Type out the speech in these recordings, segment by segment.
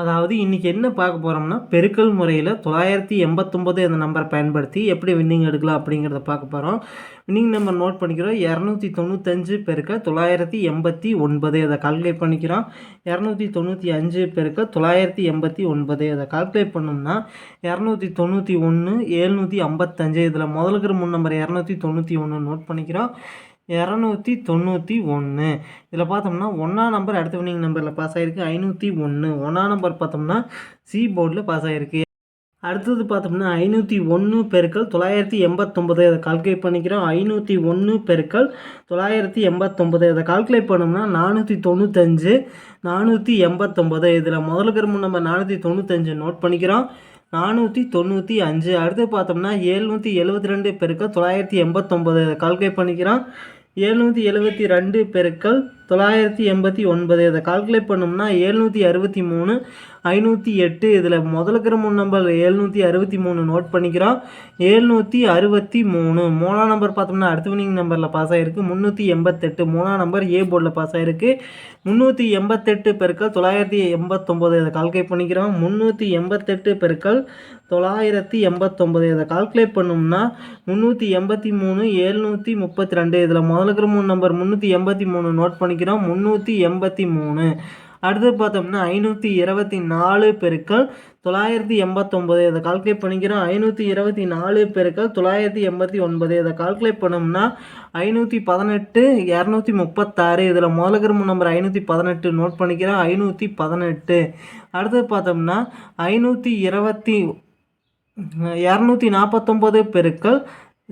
அதாவது இன்றைக்கி என்ன பார்க்க போகிறோம்னா பெருக்கல் முறையில் தொள்ளாயிரத்தி எண்பத்தொம்போது அந்த நம்பரை பயன்படுத்தி எப்படி வின்னிங் எடுக்கலாம் அப்படிங்கிறத பார்க்க போகிறோம் வின்னிங் நம்பர் நோட் பண்ணிக்கிறோம். இரநூத்தி தொண்ணூத்தஞ்சு பெருக்க தொள்ளாயிரத்தி எண்பத்தி ஒன்பது அதை கால்குலேட் பண்ணிக்கிறோம். இரநூத்தி தொண்ணூற்றி அஞ்சு பெருக்க தொள்ளாயிரத்தி எண்பத்தி ஒன்பது அதை கால்குலேட் பண்ணோம்னா இரநூத்தி தொண்ணூற்றி ஒன்று ஏழ்நூற்றி ஐம்பத்தஞ்சு இதில் முதலுக்கிற முன் நம்பர் இரநூத்தி தொண்ணூற்றி ஒன்று நோட் பண்ணிக்கிறோம். இரநூத்தி தொண்ணூற்றி ஒன்று இதில் பார்த்தோம்னா ஒன்றா நம்பர் அடுத்த வினிங் நம்பரில் பாஸ் ஆகிருக்கு ஐநூற்றி ஒன்று ஒன்றா நம்பர் பார்த்தோம்னா சி போர்டில் பாஸ் ஆகிருக்கு அடுத்தது பார்த்தோம்னா ஐநூற்றி ஒன்று பெருக்கள் தொள்ளாயிரத்தி எண்பத்தொம்பது. அதை கால்குலேட் பண்ணிக்கிறோம். ஐநூற்றி ஒன்று பெருக்கள் தொள்ளாயிரத்தி எண்பத்தொம்பது. அதை கால்குலேட் பண்ணோம்னா நானூற்றி தொண்ணூத்தஞ்சு நானூற்றி எண்பத்தொம்பது. இதில் முதல்ல கிரமம் நம்ம நானூற்றி தொண்ணூத்தஞ்சு நோட் பண்ணிக்கிறோம். நானூற்றி தொண்ணூற்றி அஞ்சு. அடுத்து பார்த்தோம்னா ஏழ்நூற்றி எழுபத்தி ரெண்டு பெருக்கள் தொள்ளாயிரத்தி எண்பத்தொம்பது. கால்குலேட் பண்ணிக்கிறோம். எழுநூற்றி எழுபத்தி ரெண்டு பெருக்கள் தொள்ளாயிரத்தி எண்பத்தி ஒன்பது. இதை கால்குலேட் பண்ணோம்னா ஏழ்நூற்றி அறுபத்தி மூணு ஐநூற்றி எட்டு. இதில் முதல் மூணு நம்பர் ஏழ்நூற்றி அறுபத்தி மூணு நோட் பண்ணிக்கிறோம். ஏழ்நூற்றி அறுபத்தி மூணு. மூணாம் நம்பர் பார்த்தோம்னா அடுத்த வினிங் நம்பரில் பாஸ் ஆகிருக்கு முந்நூற்றி எண்பத்தெட்டு. மூணாம் நம்பர் ஏ போர்டில் பாஸ் ஆகிருக்கு முந்நூற்றி எண்பத்தெட்டு பெருக்கள் தொள்ளாயிரத்தி எண்பத்தொம்போது. இதை கால்குலேட் பண்ணிக்கிறோம். முந்நூற்றி எண்பத்தெட்டு பெருக்கள் தொள்ளாயிரத்தி எண்பத்தொம்பது. இதை கால்குலேட் பண்ணோம்னா முந்நூற்றி எண்பத்தி மூணு எழுநூற்றி முப்பத்தி ரெண்டு. இதில் முதல் மூணு நம்பர் முந்நூற்றி எண்பத்தி மூணு நோட் பண்ணி பண்ணிக்கிறோம் முந்நூற்றி எண்பத்தி மூணு. அடுத்து பார்த்தோம்னா ஐநூற்றி இருபத்தி நாலு பெருக்கள் தொள்ளாயிரத்தி எண்பத்தொம்பது இதை கால்குலேட் பண்ணிக்கிறோம். ஐநூற்றி இருபத்தி நாலு பெருக்கள் தொள்ளாயிரத்தி எண்பத்தி ஒன்பது. இதை கால்குலேட் பண்ணோம்னா ஐநூற்றி பதினெட்டு இரநூத்தி முப்பத்தாறு. இதில் முதலகிரம நம்பர் ஐநூற்றி பதினெட்டு நோட் பண்ணிக்கிறோம். ஐநூற்றி பதினெட்டு. அடுத்து பார்த்தோம்னா ஐநூற்றி இருபத்தி இரநூத்தி நாற்பத்தொம்பது பெருக்கள்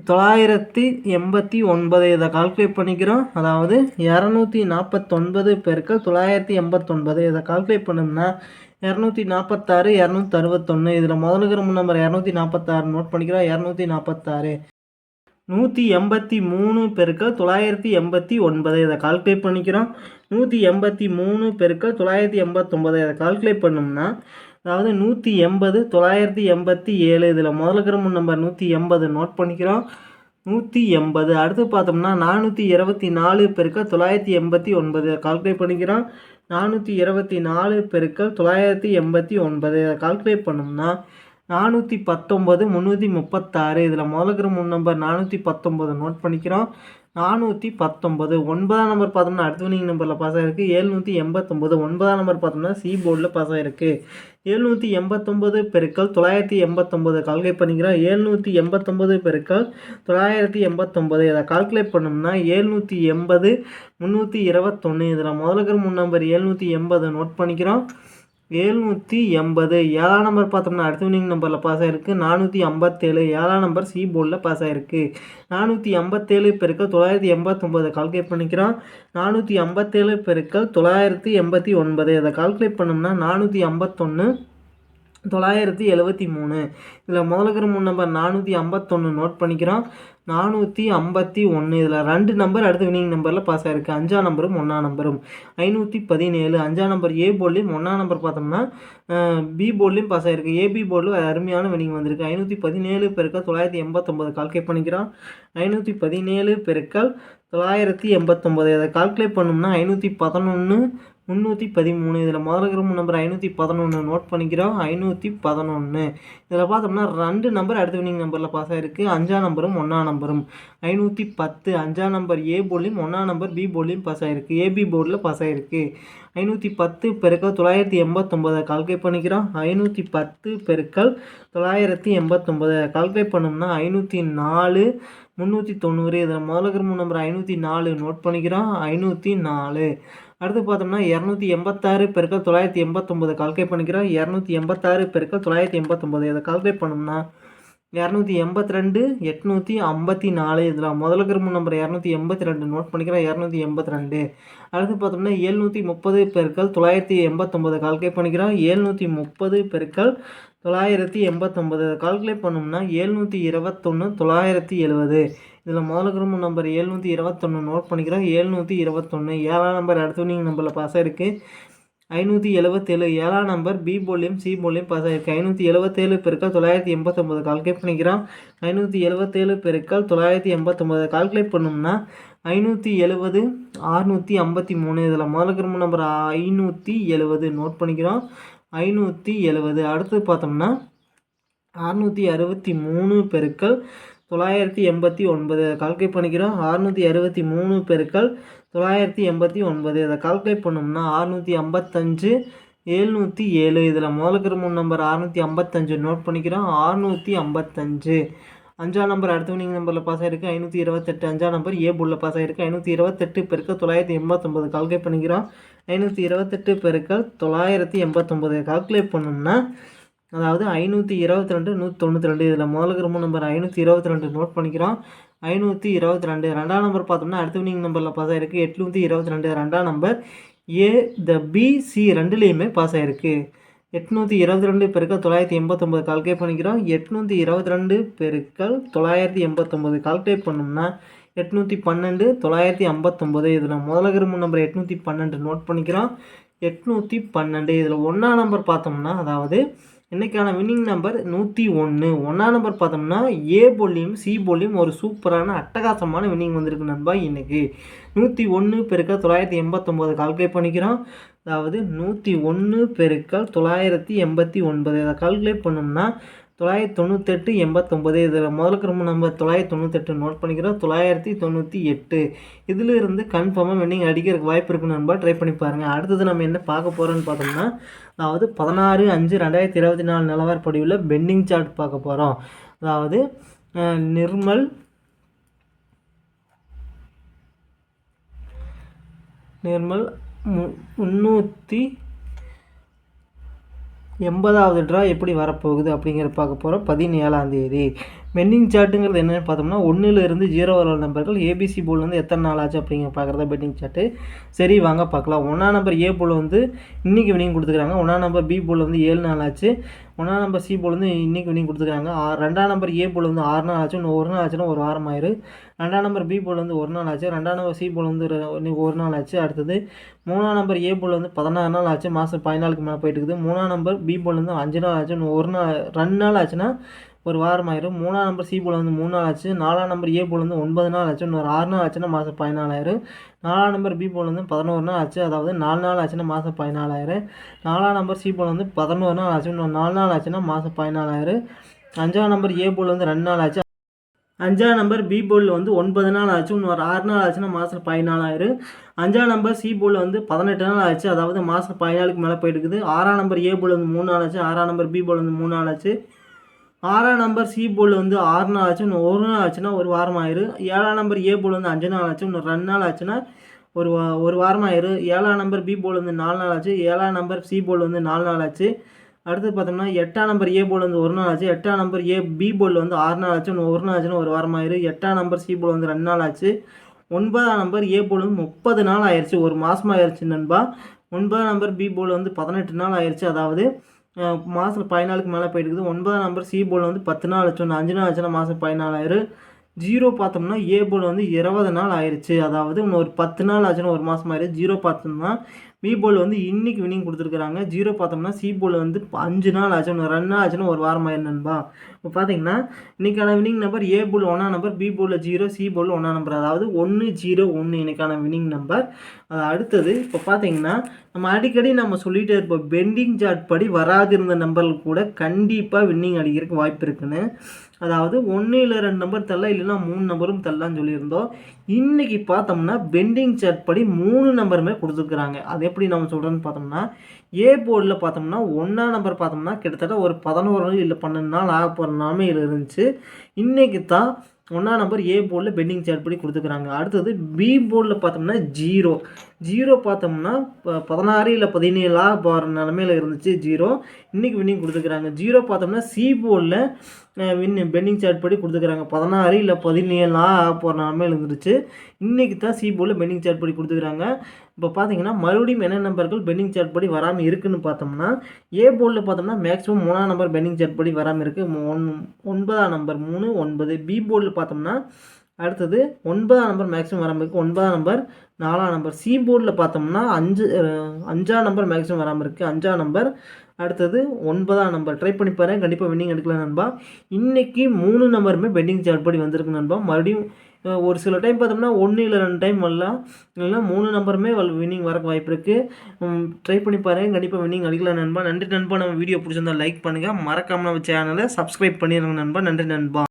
தொள்ளாயிரத்தி எண்பத்தி ஒன்பது இதை கால்குலேட் பண்ணிக்கிறோம். அதாவது இரநூத்தி நாற்பத்தொன்பது பெருக்கள் தொள்ளாயிரத்தி எண்பத்தொன்பது இதை கால்குலேட் பண்ணோம்னா இரநூத்தி நாற்பத்தாறு இரநூத்தி அறுபத்தொன்று இதில் முதலுக்கிற நம்பர் இரநூத்தி நாற்பத்தாறு நோட் பண்ணிக்கிறோம். இரநூத்தி நாற்பத்தாறு. நூற்றி எண்பத்தி மூணு பெருக்கள் தொள்ளாயிரத்தி எண்பத்தி ஒன்பது இதை கால்குலேட் பண்ணிக்கிறோம். நூற்றி எண்பத்தி மூணு பெருக்கள் தொள்ளாயிரத்தி எண்பத்தொம்பது இதை கால்குலேட் பண்ணோம்னா அதாவது நூற்றி எண்பது தொள்ளாயிரத்தி எண்பத்தி ஏழு. இதில் முதல்ல கிரம நம்பர் நூற்றி எண்பது நோட் பண்ணிக்கிறோம். நூற்றி எண்பது. அடுத்து பார்த்தோம்னா நானூற்றி இருபத்தி நாலு பெருக்கள் தொள்ளாயிரத்தி எண்பத்தி ஒன்பது. கால்குலேட் பண்ணிக்கிறோம். நானூற்றி இருபத்தி நாலு பெருக்கள் தொள்ளாயிரத்தி எண்பத்தி ஒன்பது. கால்குலேட் பண்ணோம்னா நானூற்றி பத்தொம்பது முந்நூற்றி முப்பத்தாறு. இதில் முதல்ல முன் நம்பர் நானூற்றி பத்தொம்பது நோட் பண்ணிக்கிறோம். நானூற்றி பத்தொம்பது ஒன்பதாம் நம்பர் பார்த்தோம்னா அடுத்தவனிங் நம்பரில் பாஸ் ஆகிருக்கு ஏழ்நூற்றி எண்பத்தொம்போது ஒன்பதாம் நம்பர் பார்த்தோம்னா சி போர்டில் பாஸ் ஆகிருக்கு ஏழ்நூற்றி எண்பத்தொம்போது பெருக்கள் தொள்ளாயிரத்தி எண்பத்தொம்போது கால்குலேட் பண்ணிக்கிறோம் ஏழ்நூற்றி எண்பத்தொம்போது பெருக்கள் தொள்ளாயிரத்தி எண்பத்தொம்போது இதை கால்குலேட் பண்ணோம்னா ஏழ்நூற்றி எண்பது முந்நூற்றி இருபத்தொன்று இதில் முதலுக்கு முன் நம்பர் ஏழ்நூற்றி எண்பது நோட் பண்ணிக்கிறோம். ஏழ்நூற்றி எண்பது. ஏழாம் நம்பர் பார்த்தோம்னா அடுத்த வினிங் நம்பரில் பாஸ் ஆகிருக்கு நானூற்றி ஐம்பத்தேழு ஏழாம் நம்பர் சி போர்டில் பாஸ் ஆகிருக்கு நானூற்றி ஐம்பத்தேழு பெருக்கள் தொள்ளாயிரத்தி எண்பத்தொம்பது கால்குலேட் பண்ணிக்கிறோம். நானூற்றி ஐம்பத்தேழு பெருக்கள் தொள்ளாயிரத்தி எண்பத்தி ஒன்பது. அதை கால்குலேட் பண்ணோம்னா நானூற்றி ஐம்பத்தொன்று தொள்ளாயிரத்தி எழுபத்தி மூணு. இதில் முதலுக்கிற மூணு நம்பர் நானூற்றி ஐம்பத்தொன்று நோட் பண்ணிக்கிறோம். நானூற்றி ஐம்பத்தி ஒன்று இதில் ரெண்டு நம்பர் அடுத்த வினிங் நம்பரில் பாஸ் ஆகிருக்கு அஞ்சாம் நம்பரும் ஒன்றாம் நம்பரும் ஐநூற்றி பதினேழு. அஞ்சாம் நம்பர் ஏ போர்ட்லேயும் ஒன்றாம் நம்பர் பார்த்தோம்னா பி போர்ட்லேயும் பாஸ் ஆகிருக்கு ஏபி போர்டில் அருமையான வினிங் வந்திருக்கு. ஐநூற்றி பதினேழு பெருக்கள் தொள்ளாயிரத்தி எண்பத்தொம்பது கால்குலேட் பண்ணிக்கிறான் ஐநூற்றி பதினேழு பெருக்கால் தொள்ளாயிரத்தி எண்பத்தொம்பது அதை கால்குலேட் பண்ணோம்னா ஐநூற்றி பதினொன்று முந்நூற்றி பதிமூணு. இதில் முதல்ல கிரம நம்பர் ஐநூற்றி பதினொன்று நோட் பண்ணிக்கிறோம். ஐநூற்றி பதினொன்று இதில் பார்த்தோம்னா ரெண்டு நம்பர் அடுத்த வினிங் நம்பரில் பாஸ் ஆகிருக்கு அஞ்சாம் நம்பரும் ஒன்றாம் நம்பரும் ஐநூற்றி பத்து அஞ்சாம் நம்பர் ஏ போர்ட்லேயும் ஒன்றாம் நம்பர் பி போர்ட்லேயும் பாஸ் ஆகிருக்கு ஏபி போர்டில் பாஸ் ஆகிருக்கு ஐநூற்றி பத்து பெருக்கள் தொள்ளாயிரத்தி எண்பத்தொம்பதை கால்குலேட் பண்ணிக்கிறோம். ஐநூற்றி பத்து பெருக்கள் தொள்ளாயிரத்தி எண்பத்தொம்பதை கால்குலேட் பண்ணோம்னா ஐநூற்றி நாலு முந்நூற்றி தொண்ணூறு. இதில் முதல்ல கிரம நம்பர் ஐநூற்றி நாலு நோட் பண்ணிக்கிறோம். ஐநூற்றி நாலு. அடுத்து பார்த்தோம்னா இரநூத்தி எண்பத்தாறு பெருக்கள் தொள்ளாயிரத்தி எண்பத்தொம்போது கால்குலேட் பண்ணிக்கிறோம். இரநூத்தி எண்பத்தாறு பெருக்கள் தொள்ளாயிரத்தி எண்பத்தொம்போது. இதை கால்குலேட் பண்ணோம்னா இரநூத்தி எண்பத்தி ரெண்டு எட்நூற்றி ஐம்பத்தி நாலு இதில் முதல்ல கிரும நம்பர் இரநூத்தி எண்பத்தி ரெண்டு நோட் பண்ணிக்கிறோம் இரநூத்தி எண்பத்தி ரெண்டு அடுத்து பார்த்தோம்னா ஏழ்நூற்றி முப்பது பெருக்கள் தொள்ளாயிரத்தி எண்பத்தொம்போது கால்குலேட் பண்ணிக்கிறோம். எழுநூற்றி முப்பது பெருக்கள் தொள்ளாயிரத்தி எண்பத்தொம்போது. கால்குலேட் பண்ணோம்னா ஏழ்நூற்றி இருபத்தொன்று தொள்ளாயிரத்தி எழுபது. இதில் முதல் குரூப் நம்பர் ஏழ்நூற்றி இருபத்தொன்று நோட் பண்ணிக்கிறோம். ஏழ்நூற்றி இருபத்தொன்று ஏழாம் நம்பர் அடுத்தவனிங் நம்பரில் பாஸ் இருக்குது ஐநூற்றி எழுபத்தேழு ஏழாம் நம்பர் பி போலியும் சி போலியும் பாஸ் ஆகிருக்கு ஐநூற்றி எழுபத்தேழு பெருக்கள் தொள்ளாயிரத்தி எண்பத்தொம்பது கால்குலேட் பண்ணிக்கிறோம். ஐநூற்றி எழுபத்தேழு பெருக்கள் தொள்ளாயிரத்தி எண்பத்தொம்பது கால்குலேட் பண்ணோம்னா ஐநூற்றி எழுபது ஆறுநூற்றி ஐம்பத்தி மூணு. இதில் முதல்ல கிரும நம்பர் ஐநூற்றி எழுபது நோட் பண்ணிக்கிறோம். ஐநூற்றி எழுபது அடுத்து பார்த்தோம்னா அறுநூற்றி அறுபத்தி மூணு பெருக்கள் தொள்ளாயிரத்தி எண்பத்தி ஒன்பது. அதை கால்குலேட் பண்ணிக்கிறோம். அறுநூற்றி அறுபத்தி மூணு பெருக்கள் தொள்ளாயிரத்தி எண்பத்தி ஒன்பது. அதை கால்குலேட் பண்ணோம்னா அறுநூற்றி ஐம்பத்தஞ்சு ஏழ்நூற்றி ஏழு. இதில் முதலுக்கிற மூணு நம்பர் அறுநூற்றி ஐம்பத்தஞ்சு நோட் பண்ணிக்கிறோம். அறுநூற்றி ஐம்பத்தஞ்சு. அஞ்சாம் நம்பர் அடுத்த வினிங் நம்பரில் பாஸ் ஆகிருக்கு ஐநூற்றி இருபத்தெட்டு. அஞ்சாம் நம்பர் ஏ புல்ல பாஸ் ஆகிருக்கு ஐநூற்றி இருபத்தெட்டு பெருக்கள் தொள்ளாயிரத்தி எண்பத்தொம்பது கால்குலேட் பண்ணிக்கிறோம். ஐநூற்றி இருபத்தெட்டு பெருக்கள் தொள்ளாயிரத்தி எண்பத்தொம்பது கால்குலேட் பண்ணோம்னா அதாவது ஐநூற்றி இருபத்தி ரெண்டு நூற்றி தொண்ணூற்றி ரெண்டு இதில் முதல் ரொம்ப நம்பர் ஐநூற்றி இருபத்தி ரெண்டு நோட் பண்ணிக்கிறோம். ஐநூற்றி இருபத்தி ரெண்டு ரெண்டாம் நம்பர் பார்த்தோம்னா அடுத்த வினிங் நம்பரில் பாஸ் ஆகிருக்கு எட்நூற்றி இருபத்தி ரெண்டு ரெண்டாம் number A the B C ரெண்டுலேயுமே பாஸ் ஆகிருக்கு எட்நூற்றி இருபத்தி ரெண்டு பெருக்கள் தொள்ளாயிரத்தி எண்பத்தொம்பது கால்குலேட் பண்ணிக்கிறோம். எட்நூற்றி இருபத்தி ரெண்டு பெருக்கள் தொள்ளாயிரத்தி எண்பத்தொம்பது கால்குலேட் பண்ணோம்னா எட்நூற்றி பன்னெண்டு தொள்ளாயிரத்தி ஐம்பத்தொம்பது இதில் முதல கிரும நம்பர் எட்நூற்றி பன்னெண்டு நோட் பண்ணிக்கிறோம். எட்நூற்றி பன்னெண்டு. இதில் ஒன்றாம் நம்பர் பார்த்தோம்னா அதாவது இன்றைக்கான வின்னிங் நம்பர் நூற்றி ஒன்று ஒன்றாம் நம்பர் பார்த்தோம்னா ஏ போலியும் சி போலியும் ஒரு சூப்பரான அட்டகாசமான வின்னிங் வந்திருக்கு நண்பா இன்றைக்கி நூற்றி ஒன்று பெருக்க தொள்ளாயிரத்தி எண்பத்தொம்போது கால்குலேட் பண்ணிக்கிறோம். அதாவது நூற்றி ஒன்று பெருக்கல் தொள்ளாயிரத்தி எண்பத்தி ஒன்பது. அதை கால்குலேட் பண்ணோம்னா தொள்ளாயிரத்தி தொண்ணூத்தெட்டு எண்பத்தொம்பது. இதில் முதலுக்கு ரொம்ப நம்ம தொள்ளாயிரத்தி தொண்ணூத்தெட்டு நோட் பண்ணிக்கிறோம். தொள்ளாயிரத்தி தொண்ணூற்றி எட்டு. இதில் இருந்து கன்ஃபார்மாக வின்னிங் அடிக்கிறதுக்கு வாய்ப்பு இருக்குன்னு நண்பா. ட்ரை பண்ணி பாருங்கள் அடுத்தது நம்ம என்ன பார்க்க போகிறோன்னு பார்த்தோம்னா அதாவது பதினாறு அஞ்சு ரெண்டாயிரத்தி இருபத்தி நாலு நிலவரப்படிவில் பெண்டிங் சார்ட் பார்க்க போகிறோம் அதாவது நிர்மல் நிர்மல் மு எண்பதாவது ட்ரா எப்படி வரப்போகுது அப்படிங்கிறத பார்க்க போகிறோம் பதினேழாம் தேதி. பெண்டிங் சார்ட்டுங்கிறது என்னென்னு பார்த்தோம்னா ஒன்றுலேருந்து ஜீரோ வர நம்பர்கள் ஏபிசி போல்லேருந்து வந்து எத்தனை நாள் ஆச்சு அப்படிங்கிற பார்க்குறதா பெண்டிங் சார்ட்டு சரி வாங்க பார்க்கலாம். ஒன்றாம் நம்பர் ஏ போல் வந்து இன்றைக்கி வினிங் கொடுத்துருக்காங்க. ஒன்றாம் நம்பர் பி போல் வந்து ஏழு நாள் ஆச்சு. ஒன்றாம் நம்பர் சி போல் வந்து இன்றைக்கி வினிங் கொடுத்துருக்காங்க. ரெண்டாம் நம்பர் ஏ போல் வந்து ஆறு நாள் ஆச்சு. இன்னும் ஒரு நாள் ஆச்சுன்னா ஒரு வாரம் ஆயிரு. ரெண்டாம் நம்பர் பி போல் வந்து ஒரு நாள் ஆச்சு. ரெண்டாம் நம்பர் சி போல் வந்து ஒரு நாள் ஆச்சு. அடுத்தது மூணாம் நம்பர் ஏ போல் வந்து பதினாறு நாள் ஆச்சு. மாதம் பதினாலுக்கு மேலே போயிட்டு இருக்குது. மூணாம் நம்பர் பி போல் வந்து அஞ்சு நாள் ஆச்சு. இன்னும் ஒரு நாள் ரெண்டு நாள் ஆச்சுன்னா ஒரு வாரம் ஆயிரும். மூணாம் நம்பர் சி போல் வந்து மூணு நாள் ஆச்சு. நாலாம் நம்பர் ஏ போல் வந்து ஒன்பது நாள் ஆச்சு. இன்னொரு ஆறு நாள் ஆச்சுன்னா மாதம் பதினாலாயிரம் நாலாம் நம்பர் பி போல் வந்து பதினோரு நாள் ஆச்சு. அதாவது நாலு நாள் ஆச்சுன்னா மாதம் பதினாலாயிரம் நாலாம் நம்பர் சி போல் வந்து பதினோரு நாள் ஆச்சு. இன்னொரு நாலு நாள் ஆச்சுன்னா மாதம் பதினாலாயிரம் அஞ்சாம் நம்பர் ஏ போல் வந்து ரெண்டு நாள் ஆச்சு. அஞ்சாம் நம்பர் பி போலில் வந்து ஒன்பது நாள் ஆச்சு. இன்னொரு ஆறு நாள் ஆச்சுன்னா மாதம் பதினாலாயிரம் அஞ்சாம் நம்பர் சி போலில் வந்து பதினெட்டு நாள் ஆச்சு. அதாவது மாதம் பதினாலுக்கு மேலே போயிட்டு இருக்குது. ஆறாம் நம்பர் ஏ போல் வந்து மூணு நாள் ஆச்சு. ஆறாம் நம்பர் பி போல் வந்து மூணு நாள் ஆச்சு. ஆறாம் நம்பர் சி போல் வந்து ஆறு நாள் ஆச்சு இன்னும் ஒரு நாள் ஆச்சுன்னா ஒரு வாரம் ஆயிரும் ஏழாம் நம்பர் ஏ போல் வந்து அஞ்சு நாள் ஆச்சு இன்னும் ரெண்டு நாள் ஆச்சுன்னா ஒரு வா ஒரு வாரம் ஆயிரும் ஏழாம் நம்பர் பி போல் வந்து நாலு நாள் ஆச்சு ஏழாம் நம்பர் சி போல் வந்து நாலு நாள் ஆச்சு. அடுத்து பார்த்தோம்னா எட்டாம் நம்பர் ஏ போல் வந்து ஒரு நாள் ஆச்சு எட்டாம் நம்பர் ஏ பி போல் வந்து ஆறு நாள் ஆச்சு இன்னும் ஒரு நாள் ஆச்சுன்னா ஒரு வாரம் ஆயிரும் எட்டாம் நம்பர் சி போல் வந்து ரெண்டு நாள் ஆச்சு. ஒன்பதாம் நம்பர் ஏ போல் வந்து முப்பது நாள் ஆயிடுச்சு ஒரு மாதமாக ஆயிடுச்சு நண்பா. ஒன்பதாம் நம்பர் பி போல் வந்து பதினெட்டு நாள் ஆயிடுச்சு அதாவது மாதத்தில் பதினாலுக்கு மேலே போயிட்டுருக்குது. ஒன்பதாம் நம்பர் சி போல் வந்து பத்து நாள் ஆச்சு அஞ்சு நாள் ஆச்சுன்னா மாதம் பதினாலாயிரம். ஜீரோ பார்த்தோம்னா ஏ போல் வந்து இருபது நாள் ஆயிடுச்சு அதாவது இன்னும் ஒரு பத்து நாள் ஆச்சுன்னா ஒரு மாதம் ஆயிடுச்சு ஜீரோ பார்த்தோம்னா பி போல் வந்து இன்றைக்கி வினிங் கொடுத்துருக்குறாங்க. ஜீரோ பார்த்தோம்னா சி போல் வந்து அஞ்சு நாள் ஆச்சு. ஒன்று ரெண்டு நாள் ஆச்சுன்னா ஒரு வாரம் ஆயிரம் நண்பா? இப்போ பார்த்தீங்கன்னா இன்றைக்கான வினிங் நம்பர் ஏ போல் ஒன்றா நம்பர் பி போலில் ஜீரோ சி போல் ஒன்றா நம்பர் அதாவது ஒன்று ஜீரோ ஒன்று இன்றைக்கான வினிங் நம்பர் அது அடுத்தது இப்போ பார்த்தீங்கன்னா நம்ம அடிக்கடி நம்ம சொல்லிகிட்டே இருப்போம் பெண்டிங் சார்ட் படி வராதிருந்த நம்பர்கள் கூட கண்டிப்பாக வின்னிங் அடிக்கிறதுக்கு வாய்ப்பு இருக்குன்னு. அதாவது ஒன்று இல்லை ரெண்டு நம்பர் தரல இல்லைன்னா மூணு நம்பரும் தரலான்னு சொல்லியிருந்தோம். இன்றைக்கி பார்த்தோம்னா பெண்டிங் சார்ட் படி மூணு நம்பருமே கொடுத்துருக்குறாங்க. அது எப்படி நம்ம சொல்கிறோன்னு பார்த்தோம்னா ஏ போர்டில் பார்த்தோம்னா ஒன்றா நம்பர் பார்த்தோம்னா கிட்டத்தட்ட ஒரு பதினோரு நாள் இல்லை பன்னெண்டு நாள் ஆக போகிற நிலமையில் இருந்துச்சு. இன்றைக்கி தான் ஒன்றா நம்பர் ஏ போர்டில் பெண்டிங் சார்ட் படி கொடுத்துக்கிறாங்க. அடுத்தது பி போர்டில் பார்த்தோம்னா ஜீரோ ஜீரோ பார்த்தோம்னா பதினாறு இல்லை பதினேழா போகிற நிலமையில் இருந்துச்சு ஜீரோ இன்றைக்கி வின்னிங் கொடுத்துக்கிறாங்க. ஜீரோ பார்த்தோம்னா சி போர்டில் வின் பெண்டிங் சார்ட் படி கொடுத்துக்கிறாங்க. பதினாறு இல்லை பதினேழா போகிற நிலமையில் இருந்துச்சு. இன்றைக்கி தான் சி போர்டில் பெண்டிங் சார்ட் படி கொடுத்துக்கிறாங்க. இப்போ பார்த்தீங்கன்னா மறுபடியும் என்ன நம்பர்கள் பெண்டிங் சார்ட் படி வராமல் இருக்குன்னு பார்த்தோம்னா ஏ போர்டில் பார்த்தோம்னா மேக்ஸிமம் மூணாம் நம்பர் பெண்டிங் சார்ட் படி வராமல் இருக்குது ஒன் ஒன்பதாம் நம்பர் மூணு ஒன்பது. பி போர்டில் பார்த்தோம்னா அடுத்தது ஒன்பதாம் நம்பர் மேக்ஸிமம் வராமல் இருக்குது ஒன்பதாம் நம்பர் நாலாம் நம்பர் சி போர்டில் பார்த்தோம்னா அஞ்சு அஞ்சாம் நம்பர் மேக்ஸிமம் வராமல் இருக்குது அஞ்சாம் நம்பர் அடுத்தது ஒன்பதாம் நம்பர் ட்ரை பண்ணி பாருங்க. கண்டிப்பாக வின்னிங் எடுக்கலாம் நண்பா. இன்றைக்கி மூணு நம்பருமே பெண்டிங் சார்ட் படி வந்திருக்கு நண்பா. மறுபடியும் ஒரு சில டைம் பார்த்தோம்னா ஒன்று இல்லை ரெண்டு டைம் வரலாம். இல்லைன்னா மூணு நம்பருமே வின்னிங் வரக்கு வாய்ப்பு இருக்குது ட்ரை பண்ணி பாருங்க. கண்டிப்பாக வின்னிங் அடிக்கலாம் நண்பா. நன்றி நண்பா. நம்ம வீடியோ பிடிச்சிருந்தா லைக் பண்ணுங்கள் மறக்காமல் நம்ம சேனலை சப்ஸ்கிரைப் பண்ணிடுங்க நண்பா. நன்றி நண்பா.